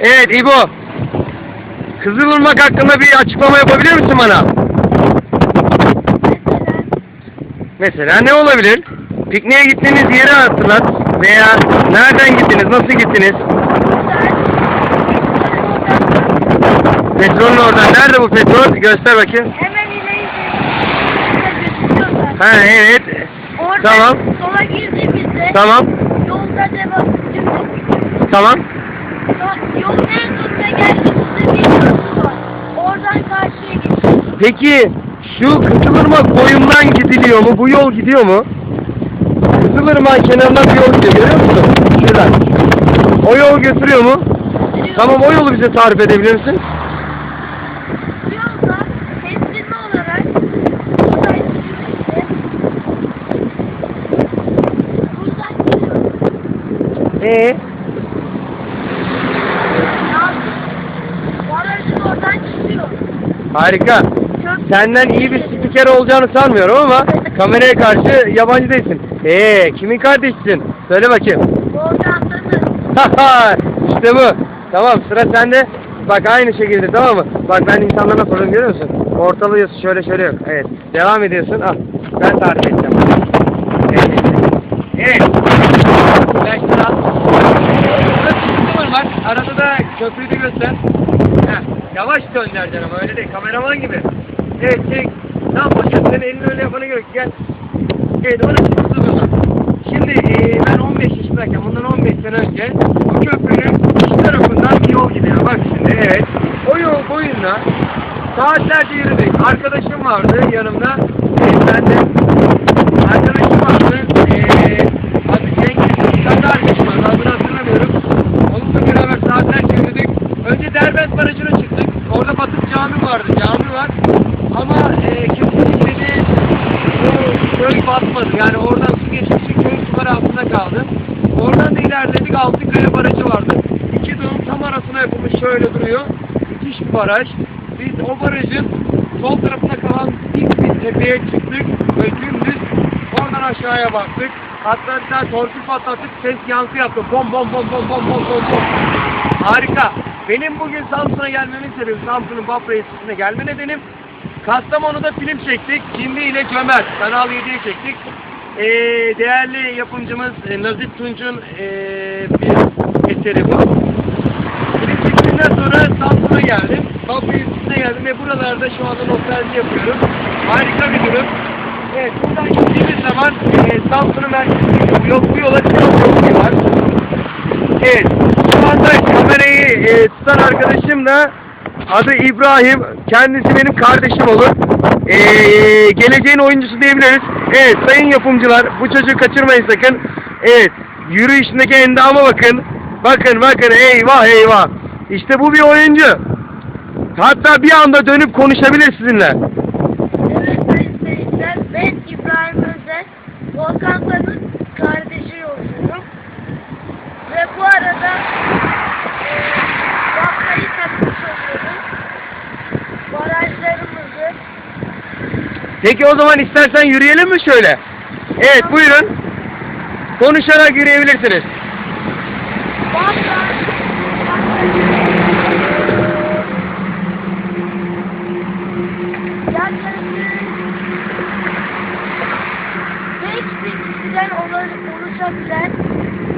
Evet İbo. Kızılırmak hakkında bir açıklama yapabilir misin bana? Mesela ne olabilir? Pikniğe gittiğiniz yeri hatırlat. Veya nereden gittiniz, nasıl gittiniz? Petrolün oradan. Nerede bu petrol? Göster bakayım. Hemen ileri. Ha evet. Oradan Tamam. sola girdiğimizde Tamam. yolda devam. Tamam. Yol- Yolun en sonuna geldiğimizde bir. Oradan karşıya geçiyoruz. Peki şu Kızılırmak boyundan gidiliyor mu? Bu yol gidiyor mu? Kızılırmak kenarından bir yol gidiyor görüyor musun? Şuradan. O yol götürüyor mu? Tamam o yolu bize tarif edebilir misin? Bu yolda kestirme olarak buradan gidiyoruz. Ee? Barajın oradan çıkıyor. Harika. Senden iyi bir spiker olacağını sanmıyorum ama kameraya karşı yabancı değilsin. Ee, kimin kardeşisin? Söyle bakayım. İşte bu. Tamam sıra sende. Bak aynı şekilde tamam mı? Bak ben insanlara soruyorum görüyor musun? Ortalıyorsun şöyle şöyle yok. Evet. Devam ediyorsun. Al. Ben tarif edeceğim. Evet. Evet. Flaşları al. Burada var. Arada da köprüyü göster. Yavaş döndüreceksin ama öyle değil. Kameraman gibi. Evet çek. Ne yapacaksın? Senin elini öyle yapana gerek. Gel. Evet orası çıktı Şimdi eee, ben 15 yaşındayken bundan 15 sene önce bu köprünün iki tarafından bir yol gidiyor. Bak şimdi evet. O yol boyunca saatlerce yürüdük. Arkadaşım vardı yanımda. Eee, ben de arkadaşım vardı. Eee adı Cengiz. Sen de arkadaşım vardı. Adını hatırlamıyorum. Onunla beraber saatlerce yürüdük. Önce Derbent Barajı'na çıktık. Orada Batık Cami vardı. Cami var. Ama eee kesinlikle bu köy batmadı. Yani oradan su geçmişi köy suları altında kaldı. Oradan da ilerledik Altınkaya Barajı vardı. İki dağın tam arasına yapılmış şöyle duruyor. Müthiş bir baraj. Biz o barajın sol tarafına kalan dik bir tepeye çıktık ve dümdüz oradan aşağıya baktık. Hatta bir tane torpil patlattık ses yankı yaptı. Bom bom bom bom bom bom bom bom. Harika. Benim bugün Samsun'a gelmemin sebebi Samsun'un Bafra Enstitüsü'ne gelme nedenim Kastamonu'da film çektik. Şimdi ile Cömert. Kanal 7'ye çektik. Ee, değerli yapımcımız e, Nazif Tunç'un e, bir eseri bu. Film çektikten sonra Samsun'a geldim. Bafra Enstitüsü'ne geldim ve buralarda şu anda nostalji yapıyorum. Harika bir durum. Evet, buradan gittiğimiz zaman e, Samsun'un merkezinde yol, bu yola çıkan var. Evet, şu anda kamerayı e, tutan arkadaşım da adı İbrahim. Kendisi benim kardeşim olur. E, geleceğin oyuncusu diyebiliriz. Evet, sayın yapımcılar, bu çocuğu kaçırmayın sakın. Evet, yürüyüşündeki endama bakın. Bakın, bakın, eyvah eyvah. İşte bu bir oyuncu. Hatta bir anda dönüp konuşabilir sizinle. Evet sayın ben İbrahim Özer, Volkan Tan'ın kardeşi yolcuyum. Ve bu arada Peki o zaman istersen yürüyelim mi şöyle? Evet, buyurun. Konuşarak yürüyebilirsiniz. Valla yaklaşık 5000 kişiden olu- oluşabilen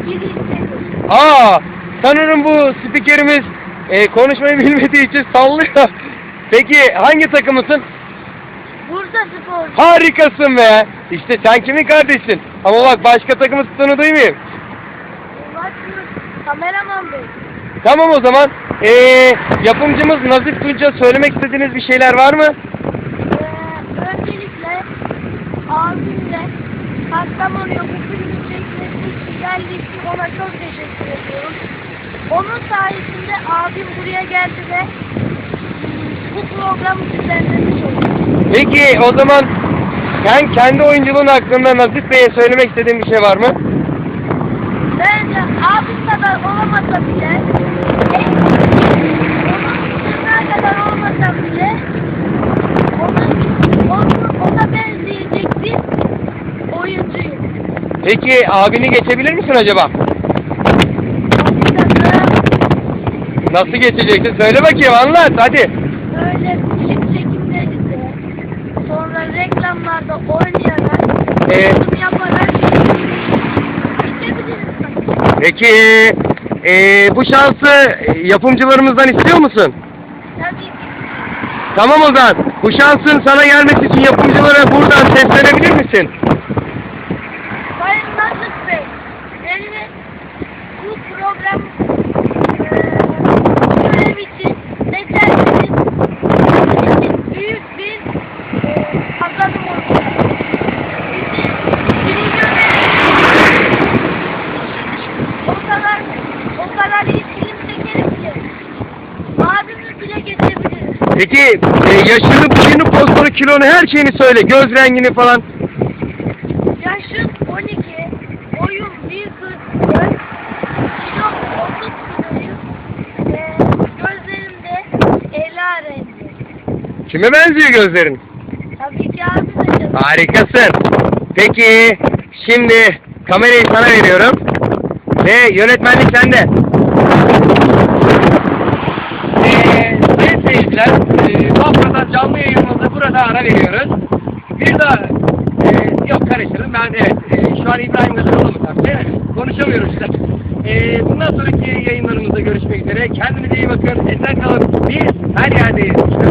bir ilçedir. Aa, sanırım bu spikerimiz e, konuşmayı bilmediği için sallıyor. Peki hangi takımısın? Bursa Spor. Harikasın be. İşte sen kimin kardeşsin? Ama bak başka takımı tuttuğunu duymayayım. Bakıyoruz. Kameraman bey. Tamam o zaman. Ee, yapımcımız Nazif Tunç'a söylemek istediğiniz bir şeyler var mı? Ee, öncelikle abimle Kastamonu'ya bu filmi çekmesi geldiği için ona çok teşekkür ediyorum. Onun sayesinde abim buraya geldi ve bu programı düzenlemiş oldu. Peki o zaman sen kendi oyunculuğun hakkında Nazif Bey'e söylemek istediğin bir şey var mı? Bence abim kadar olamasa bile onun kadar olmasa bile onun, onun, ona benzeyecek bir oyuncuyum. Peki abini geçebilir misin acaba? Nasıl geçeceksin? Söyle bakayım anlat hadi. Böyle reklamlarda oynayarak, Ee? sunum yaparak. Peki ee, bu şansı yapımcılarımızdan istiyor musun? Tabii ki. Tamam o zaman. Bu şansın sana gelmesi için yapımcılara buradan seslenebilir misin? Sayın Nazlık Bey, beni bu program eee görev için seçerseniz bizim için büyük bir eee kazanım olacak. Bizi birinci öğrenim o kadar o kadar iyi film çekerim ki abimi bile geçebiliriz. Peki e, yaşını, boyunu, postunu, kilonu her şeyini söyle. Göz rengini falan. Yaşım 12, boyum 1.44, kilom 30 kiloyum, ee, gözlerim de ela rengi. Kime benziyor gözlerin? Tabii ki abi de Harikasın. Peki şimdi kamerayı sana veriyorum. Ve yönetmenlik sende. daha ara veriyoruz. Bir daha e, yok karıştırdım. Ben evet. E, şu an İbrahim Gazanoğlu mu tabii? Konuşamıyoruz işte. E, bundan sonraki yayınlarımızda görüşmek üzere. Kendinize iyi bakın. Esen kalın. Biz her yerdeyiz. İşte.